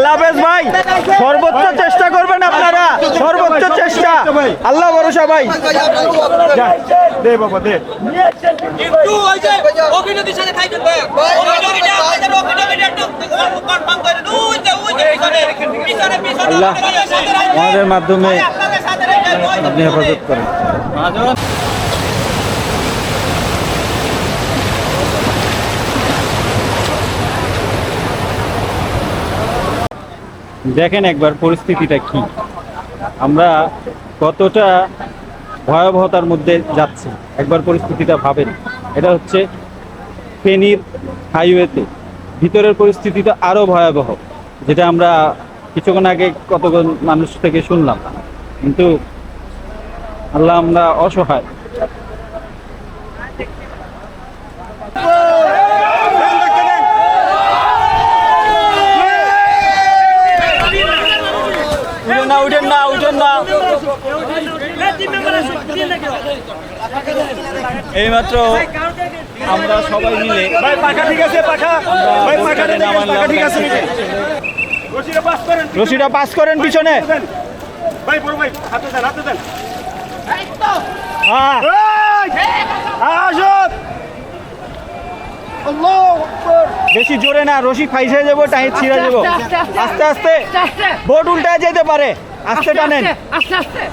আল্লাহ হাফেজ ভাই সর্বোচ্চ চেষ্টা করবেন আপনারা সর্বোচ্চ চেষ্টা। আল্লাহ ভরসা ভাই। দে বাবা দে। একটু ওই যে অভিনন্দীর সাথে থাকবেন ভাই অভিনন্দীটা আপনাদের অভিনন্দীটা একটু কনফার্ম করে ওই যে ওই যে পিছনে পিছনে পিছনে আল্লাহ আমাদের মাধ্যমে আপনাদের সাথে রেখে ওই যে আপনি হেফাজত করেন দেখেন একবার পরিস্থিতিটা কি। আমরা কতটা ভয়াবহতার মধ্যে যাচ্ছি, একবার পরিস্থিতিটা ভাবেন। এটা হচ্ছে ফেনীর হাইওয়েতে। ভিতরের পরিস্থিতিটা আরও ভয়াবহ, যেটা আমরা কিছুক্ষণ আগে কতজন মানুষ থেকে শুনলাম। কিন্তু আল্লাহ আমরা অসহায় উঠেন না উঠেন না উঠেন না এইমাত্র আমরা সবাই মিলে ভাই পাখা ঠিক আছে পাখা। ভাই পাখা ঠিক আছে পাখা ঠিক আছে রশিটা পাস করেন রশিটা পাস করেন পিছনে। ভাই বড় ভাই হাতে দেন হাতে দেন। এই! আসুন। আল্লাহু বেশি জোরে না রশি ফাইসে যাব টাই ছিঁড়ে যাব। আস্তে আস্তে। বোট উল্টায় যেতে পারে।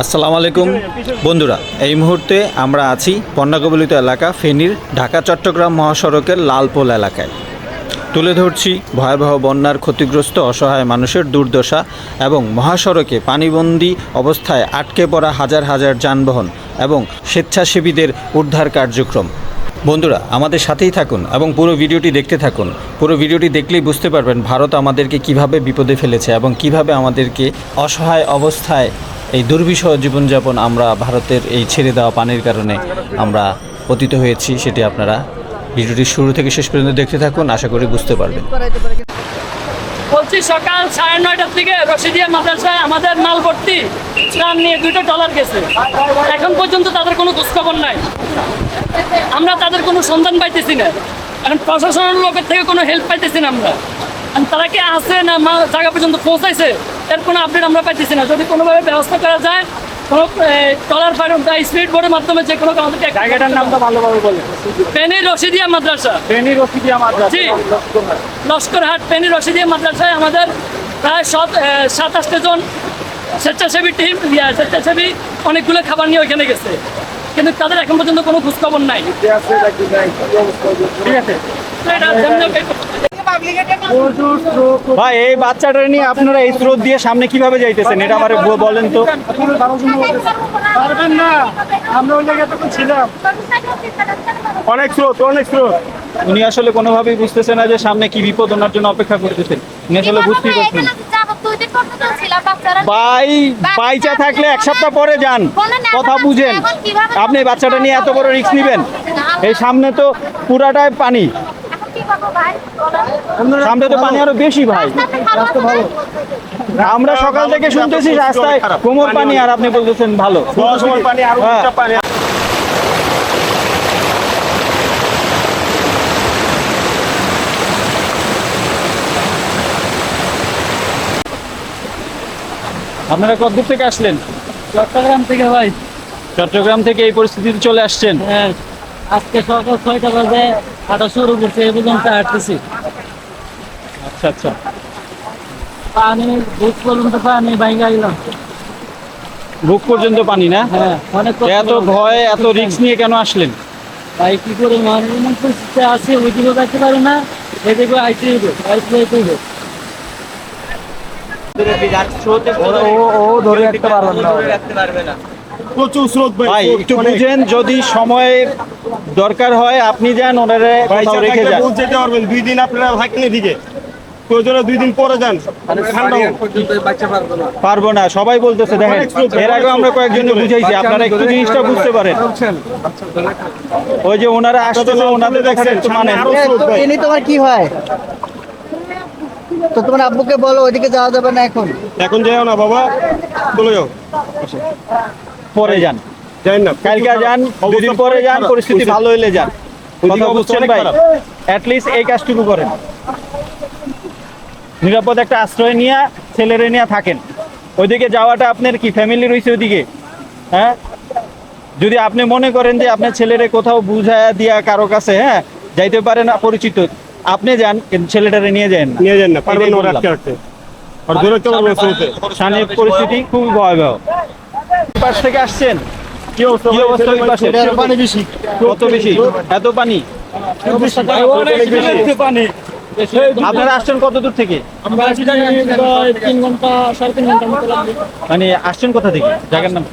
আসসালামু আলাইকুম বন্ধুরা এই মুহূর্তে আমরা আছি পণ্যাকবলিত এলাকা ফেনীর ঢাকা চট্টগ্রাম মহাসড়কের লালপোল এলাকায়। তুলে ধরছি ভয়াবহ বন্যার ক্ষতিগ্রস্ত অসহায় মানুষের দুর্দশা এবং মহাসড়কে পানিবন্দী অবস্থায় আটকে পড়া হাজার হাজার যানবাহন এবং স্বেচ্ছাসেবীদের উদ্ধার কার্যক্রম। বন্ধুরা, আমাদের সাথেই থাকুন এবং পুরো ভিডিওটি দেখতে থাকুন। পুরো ভিডিওটি দেখলেই বুঝতে পারবেন ভারত আমাদেরকে কীভাবে বিপদে ফেলেছে এবং কীভাবে আমাদেরকে অসহায় অবস্থায় এই দুর্বিষহ জীবনযাপন আমরা ভারতের এই ছেড়ে দেওয়া পানির কারণে আমরা পতিত হয়েছি, সেটি আপনারা ভিডিওটি শুরু থেকে শেষ পর্যন্ত দেখতে থাকুন, আশা করি বুঝতে পারবেন। বলছি, সকাল সাড়ে নয়টার রশিদিয়া মাদ্রাসায় আমাদের নিয়ে দুটো ডলার গেছে। এখন পর্যন্ত তাদের কোনো খোঁজখবর নাই। আমরা তাদের কোনো সন্ধান পাইতেছি না। এখন প্রশাসনের লোকের থেকে কোনো হেল্প পাইতেছি না আমরা। তারা কি আছে না মাল জায়গা পর্যন্ত পৌঁছাইছে? এর কোনো আপডেট আমরা পাইতেছি না। যদি কোনোভাবে ব্যবস্থা করা যায় কোনো টলার ফাইন বা স্পিড বোর্ডের মাধ্যমে যে কোনো আমাদেরকে জায়গাটার নামটা ভালোভাবে বলেন। পেনি রশিদিয়া মাদ্রাসা। ট্রেনি রশিদি আমার জি। লস্করহাট পেনি রশিদিয়া মাদ্রাসায় আমাদের প্রায় সাত সাতাশটা জন স্বেচ্ছাসেবী টিম স্বেচ্ছাসেবী অনেকগুলো খাবার নিয়ে ওইখানে গেছে। কিন্তু তাদের এখন পর্যন্ত কোনো খোঁজখবর নাই। ঠিক আছে? ভাই এই বাচ্চাটা নিয়ে আপনারা এই স্রোত দিয়ে সামনে কীভাবে যাইতেছেন? এটা আমার বলেন তো। পারবেন না। আমরা ওই জায়গায় তখন ছিলাম। অনেক স্রোত অনেক স্রোত। উনি আসলে কোনোভাবেই বুঝতেছে না যে সামনে কি বিপদ ওনার জন্য অপেক্ষা করতেছেন। উনি আসলে বুঝতেই পারছেন। না। ভাই বাইচা থাকলে এক সপ্তাহ পরে যান। কথা বুঝেন। আপনি বাচ্চাটা নিয়ে এত বড় রিস্ক নেবেন? এই সামনে তো পুরাটাই পানি। সামনে তো পানি আরও বেশি ভাই। আমরা সকাল থেকে শুনতেছি রাস্তায় কোমর পানি আর আপনি বলতেছেন ভালো। পানি। আপনারা কতদূর থেকে আসলেন? চট্টগ্রাম থেকে ভাই। চট্টগ্রাম থেকে এই পরিস্থিতিতে চলে আসছেন? হ্যাঁ আজকে সকাল ছয়টা বাজে হাঁটা শুরু করছে এই পর্যন্ত হাঁটতেছি। আচ্ছা আচ্ছা। পানি বুক পর্যন্ত পানি বাইরে আইলাম বুক পর্যন্ত পানি না? হ্যাঁ অনেক এত। ভয় এত রিস্ক নিয়ে কেন আসলেন? ভাই কি করে মানুষ আছে ওইদিকেও যাইতে পারে না এদিকেও আইতে হবে আইতে ও ও ধরে রাখতে পারবেন না প্রচুর স্রোত ভাই একটু বুঝেন যদি সময় দরকার হয় আপনি যান ওনারে কোথাও রেখে যান। পারবেন। দুই দিন আপনারা থাকেন এদিকে প্রয়োজনে দুই দিন পরে যান। ঠান্ডা হোক। পারব না। সবাই বলতেছে দেখেন এর আগে আমরা কয়েকজন বুঝাইছি আপনারা একটু জিনিসটা বুঝতে পারেন। ওই যে ওনারা আসতেছে ওনাদের দেখার মানে তোমার কি হয়? তো তোমার আব্বুকে বলো ওইদিকে যাওয়া যাবে না এখন? এখন যাও না বাবা চলে যাও। পরে যান। যাই না। কালকে যান দুদিন পরে যান পরিস্থিতি ভালো হইলে যান। ওইদিকে কথা অবস্থা বুঝছেন ভাই? খারাপ। অ্যাটলিস্ট এই কাজটুকু করেন। নিরাপদ একটা আশ্রয় নিয়ে ছেলেরে নিয়ে থাকেন। ওইদিকে যাওয়াটা আপনার কি? ফ্যামিলি রয়েছে ওইদিকে? হ্যাঁ? যদি আপনি মনে করেন যে আপনার ছেলেরে কোথাও বুঝায়া দিয়া কারও কাছে হ্যাঁ যাইতে পারে না পরিচিত আপনি যান ছেলেটারে নিয়ে যান নিয়ে যান না পারবেন না আটকে রাখতে আর দূরে তো পারবে শুনতে সামনের পরিস্থিতি খুবই ভয়াবহ। পাশ থেকে আসছেন? কি অবস্থা কি অবস্থা ওই পাশে? পানি বেশি। কত বেশি? এত পানি? পানি। আপনারা আসছেন কত দূর থেকে? মানে আসছেন কোথা থেকে? জায়গার নাম?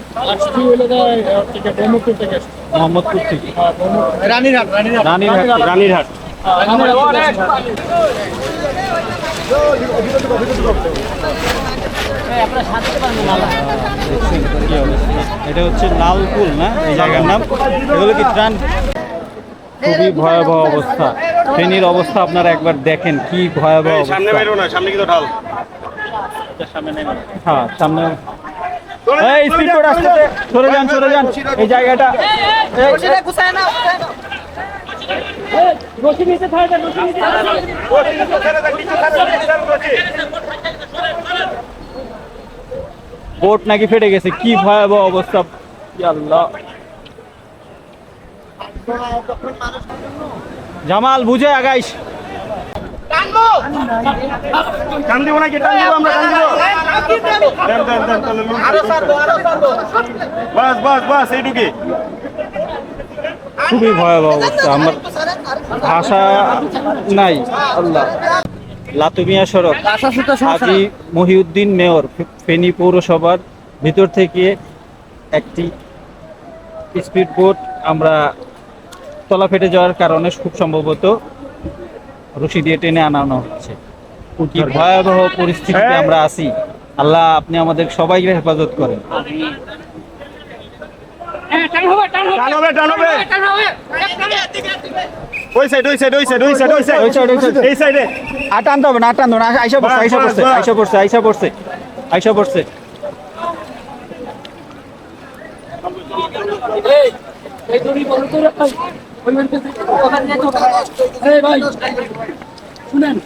মোহাম্মদপুর থেকে। রানীরহাট রানীরহাট। রানীরহাট। রানীরহাট? এটা হচ্ছে লালপুল না? এই জায়গার নাম। এগুলো কি ত্রাণ? খুবই ভয়াবহ অবস্থা। ফেনীর অবস্থা আপনারা একবার দেখেন কি ভয়াবহ সামনে না সামনে কিন্তু ঢাল। হ্যাঁ সামনে। এই স্পিড বোট আসতেছে। যান সরে যান। এই জায়গাটা। এই, রশি নিচে থাকে রশি নিচে থাকে। বোট নাকি ফেটে গেছে কি ভয়াবহ অবস্থা ইয়া আল্লাহ জামাল বুঝে আগাইস টান দিব নাকি টান দিব আমরা টান দিব দেন দেন দেন তাহলে লুন বাস বাস বাস এইটুকি খুবই ভয়াবহ অবস্থা আমার ভাষা নাই আল্লাহ। লাতুমিয়া সড়ক। হাজি মহিউদ্দিন মেয়র ফেনী পৌরসভার ভিতর থেকে একটি স্পিড বোট আমরা তলা ফেটে যাওয়ার কারণে খুব সম্ভবত রশি দিয়ে টেনে আনানো হচ্ছে। কি ভয়াবহ পরিস্থিতিতে আমরা আছি। আল্লাহ আপনি আমাদের সবাইকে হেফাজত করেন। হ্যাঁ, টান হবে, টান হবে। টান হবে, টান হবে। ওই সাইড ওই সাইড ওই সাইড ওই সাইড ওই সাইড ওই side, ওই side। এই সাইডে আর টানতে হবে না টানতে হবে না। আইসা পড়ছে আইসা পড়ছে। আইসা পড়ছে আইসা পড়ছে আইসা পড়ছে। এই, দড়ি করে ওই ওখানে নিয়ে চল। ভাই, শুনেন,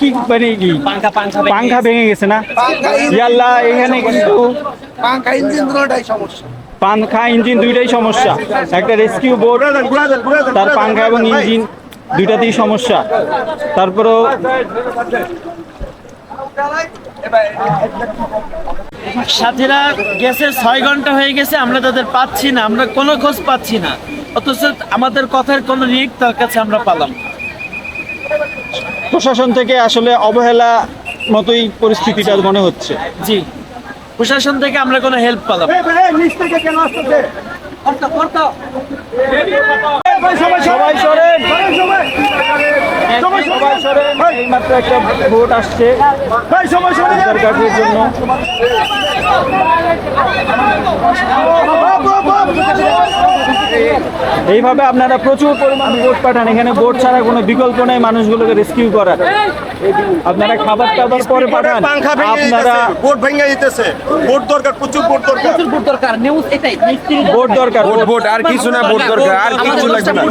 কি মানে কি? পাংখা ভেঙে গেছে। না? ইয়াল্লাহ এখানে কিন্তু পাঙ্খা ইঞ্জিন সমস্যা। পাংখা ইঞ্জিন দুইটাই সমস্যা। একটা রেস্কিউ বোর্ড তার পাংখা এবং ইঞ্জিন দুইটাতেই সমস্যা। তারপরেও সাথীরা গেছে ছয় ঘণ্টা হয়ে গেছে আমরা তাদের পাচ্ছি না আমরা কোনো খোঁজ পাচ্ছি না। অথচ আমাদের কথার কোনো রিক তার কাছে আমরা পালাম প্রশাসন থেকে আসলে অবহেলা মতোই পরিস্থিতিটা মনে হচ্ছে। জি। প্রশাসন থেকে আমরা কোনো হেল্প পেলাম সবাই সরেন এইমাত্র একটা বোট আসছে। জন্য। এইভাবে আপনারা প্রচুর পরিমাণ বোট পাঠান। এখানে বোট ছাড়া কোনো বিকল্প নেই মানুষগুলোকে রেস্কিউ করার। আপনারা খাবার টাবার পরে পাঠান। পাংখা ভেঙে আপনারা যেতেছে বোট ভেঙে যেতেছে বোট দরকার প্রচুর বোট দরকার। বোট দরকার ভোট ভোট আর কিছু না ভোট দরকার আর কিছু লাগবে না।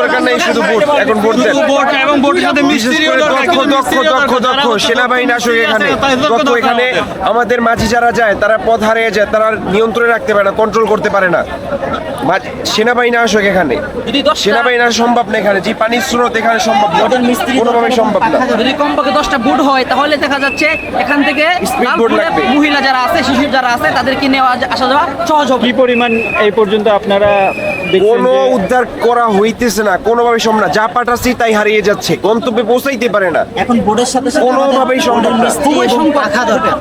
দরকার। নেই শুধু ভোট এখন ভোট দেন। এবং বোটের সাথে বিশেষ করে দক্ষ দক্ষ দক্ষ দক্ষ সেনাবাহিনী আসুক এখানে দক্ষ এখানে আমাদের মাঝি যারা যায় তারা পথ হারিয়ে যায় তারা নিয়ন্ত্রণে রাখতে পারে না কন্ট্রোল করতে পারে না। সেনাবাহিনী আসুক এখানে। সেনাবাহিনী আসা সম্ভব না এখানে যে পানির স্রোত এখানে সম্ভব না। কোনোভাবে সম্ভব না। যদি কমপক্ষে দশটা বুট হয় তাহলে দেখা যাচ্ছে এখান থেকে। মহিলা যারা আছে শিশু যারা আছে তাদেরকে নেওয়া আসা যাওয়া সহজ হবে। কি পরিমাণ এই পর্যন্ত আপনারা কোনো উদ্ধার করা হইতেছে না কোনোভাবে সম্ভব না। যা পাঠাচ্ছি তাই হারিয়ে যাচ্ছে গন্তব্যে পৌঁছাইতে পারে না। এখন বোর্ডের সাথে কোনোভাবেই সম্ভব না। খুবই সংখ্যা দরকার।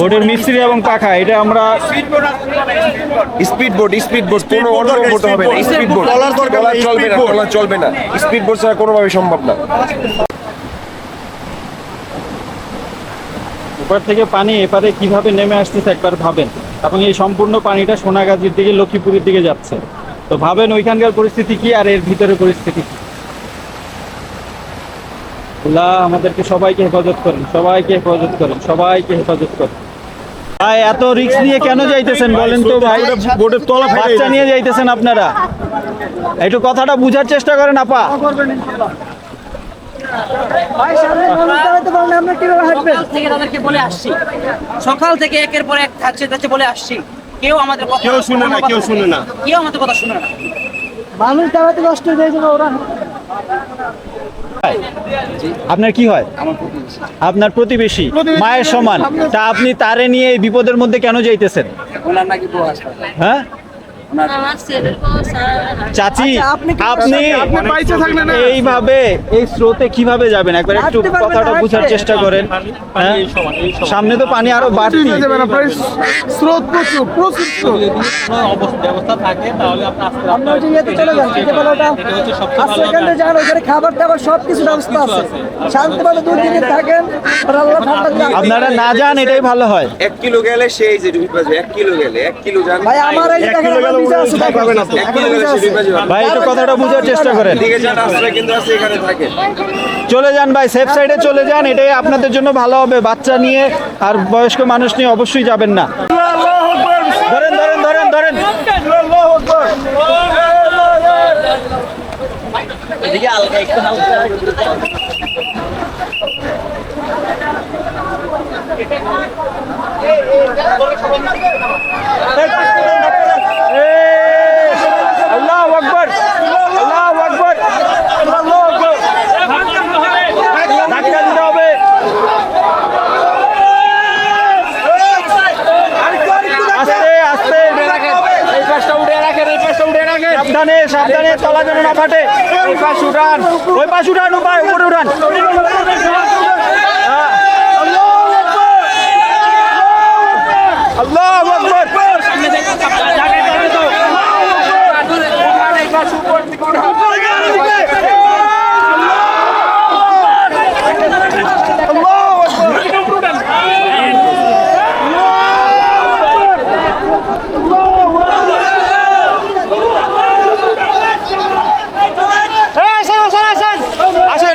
বোটের মিস্ত্রি এবং পাখা এটা আমরা স্পিড বোট স্পিড বোট কোনো অন্য বোট হবে না। স্পিড বোট ট্রলার দরকার চলবে না। ট্রলার চলবে না। স্পিড বোট ছাড়া কোনোভাবে সম্ভব না। উপর থেকে পানি এপারে কীভাবে নেমে আসতেছে একবার ভাবেন। এবং এই সম্পূর্ণ পানিটা সোনাগাজীর দিকে লক্ষ্মীপুরের দিকে যাচ্ছে। তো ভাবেন ওইখানকার পরিস্থিতি কি আর এর ভিতরে পরিস্থিতি কি? আল্লাহ আমাদেরকে সবাইকে হেফাজত করেন সবাইকে হেফাজত করেন সবাইকে হেফাজত করেন। ভাই এত রিস্ক নিয়ে কেন যাইতেছেন বলেন তো ভাই? বোটের তলা বাচ্চা নিয়ে যাইতেছেন আপনারা। একটু কথাটা বুঝার চেষ্টা করেন আপা। সকাল থেকে একের পর এক থাকছে যাচ্ছে বলে আসছি। কেউ আমাদের কথা কেউ শুনে না কেউ শুনে না। কেউ আমাদের কথা শুনে না। আপনার কি হয়? আপনার প্রতিবেশী মায়ের সমান। তা আপনি তারে নিয়ে এই বিপদের মধ্যে কেন যাইতেছেন? হ্যাঁ? চাচি আপনি এইভাবে এই স্রোতে কীভাবে যাবেন? একবার একটু কথাটা বোঝার চেষ্টা করেন। হ্যাঁ? সামনে তো পানি আরও বাড়তি স্রোত প্রচুর প্রচুর স্রোত। ব্যবস্থা থাকে তাহলে আপনি ওই ইয়েতে চলে যান যেতে বলে ওটা আর সেখানে যান ওখানে খাবার টাবার সব কিছু ব্যবস্থা আছে। শান্তিভাবে দুই দিন থাকেন আর আল্লাহ ঠান্ডা দিলে- আপনারা না যান এটাই ভালো হয়। এক কিলো গেলে সেই যে এক কিলো গেলে এক কিলো জান ভাই আমার এই ভিসা আছে ভাই। একটু কথাটা বোঝার চেষ্টা করেন। দিকে যান আশ্রয় কিন্তু আছে এখানে থাকে। চলে যান ভাই সেফ সাইডে চলে যান এটাই আপনাদের জন্য ভালো হবে। বাচ্চা নিয়ে আর বয়স্ক মানুষ নিয়ে অবশ্যই যাবেন না। ধরেন ধরেন ধরেন ধরেন। আল্লাহ আকবর আল্লাহ আকবর আল্লাহ আকবর ধাক্কা দিতে হবে আস্তে আস্তে সাবধানে সাবধানে তলা যেন না ফাটে ওই পাশ উঠান ওই পাশ উঠান উপায় উপরে উঠান হ্যাঁ। আল্লাহ আকবর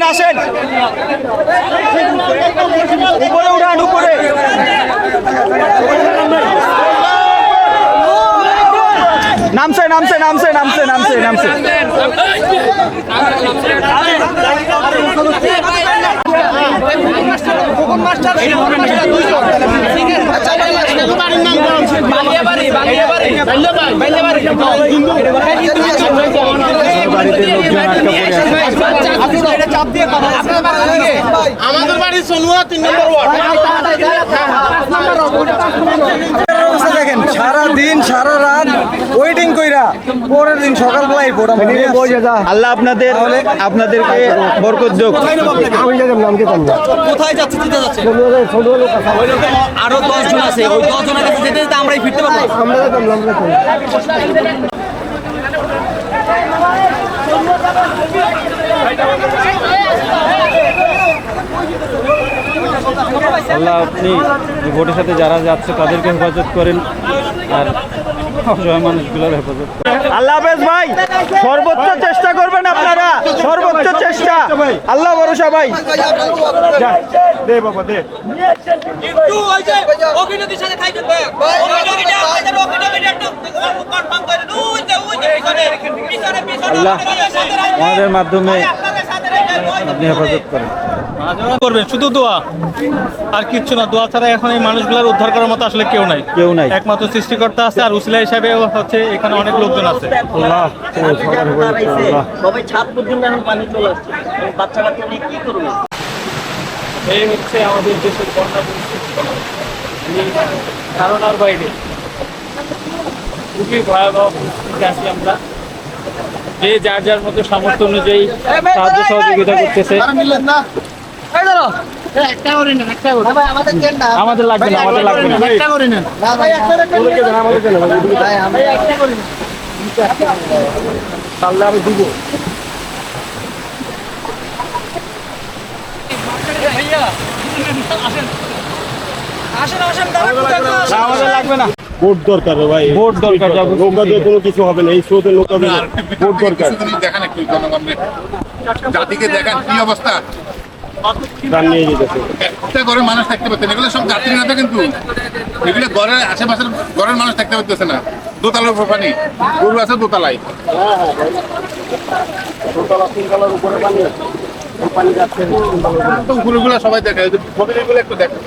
আসেন। উপরে উঠান উপরে। নামছে নামছে নামছে নামছে নামছে নামছে। বাড়িতে লোকজন আটকা পড়ে আছে? আমাদের বাড়ি সোনুয়া তিন নম্বর ওয়ার্ড। দেখেন সারা দিন সারা রাত ওয়েটিং কইরা পরের দিন সকালবেলায় ভোট আল্লাহ আপনাদের আপনাদেরকে বরকত যোগ। কোথায় যাচ্ছে যেতে যাচ্ছে? আরও দশ জন আছে। ওই দশ জনের কাছে যেতে যেতে আমরাই ফিরতে পারব। আল্লাহ আপনি ভোটের সাথে যারা যাচ্ছে তাদেরকে হেফাজত করেন আর অসহায় মানুষগুলোর হেফাজত করেন। আল্লাহ হাফেজ ভাই সর্বোচ্চ চেষ্টা করবেন আপনারা সর্বোচ্চ চেষ্টা। আল্লাহ ভরসা ভাই। দে বাবা দে। আল্লাহ আমাদের মাধ্যমে আপনি হেফাজত করেন। করবেন শুধু দোয়া। আর কিচ্ছু না দোয়া ছাড়া এখন এই মানুষগুলোর উদ্ধার করার মতো আসলে কেউ নাই। কেউ নাই। একমাত্র সৃষ্টিকর্তা আছে আর উসিলা হিসাবে হচ্ছে এখানে অনেক লোকজন আছে। আল্লাহ সবার হেফাজত করুন, আল্লাহ। সবাই ছাদ পর্যন্ত এখন পানি চলে আসছে। বাচ্চা কাচ্চা নিয়ে কি করবে এই হচ্ছে আমাদের দেশের বন্যা ধারণার বাইরে। খুবই ভয়াবহ পরিস্থিতিতে আছি আমরা। যে যার যার মতো সামর্থ্য অনুযায়ী সাহায্য সহযোগিতা করতেছে। আমাদের লাগবে না আমাদের লাগবে না। তাহলে আমি দিব না, আমাদের লাগবে না। ভোট দরকার ভাই। ভোট দরকার যাব নৌকা দিয়ে কোনো কিছু হবে না এই দিয়ে ভোট দরকার। দেখান একটু জনগণের জাতিকে দেখান কি অবস্থা? প্রাণ নিয়ে যেতেছে একটা ঘরের মানুষ থাকতে পারতেন এগুলো সব যাত্রী না কিন্তু। এগুলো ঘরের আশেপাশের ঘরের মানুষ থাকতে পারতেছে না। দোতলার উপর পানি গরু আছে দোতলায়। একদম ঘুরে ঘুরে সবাই দেখে। ওই যে ছবিগুলো একটু দেখো।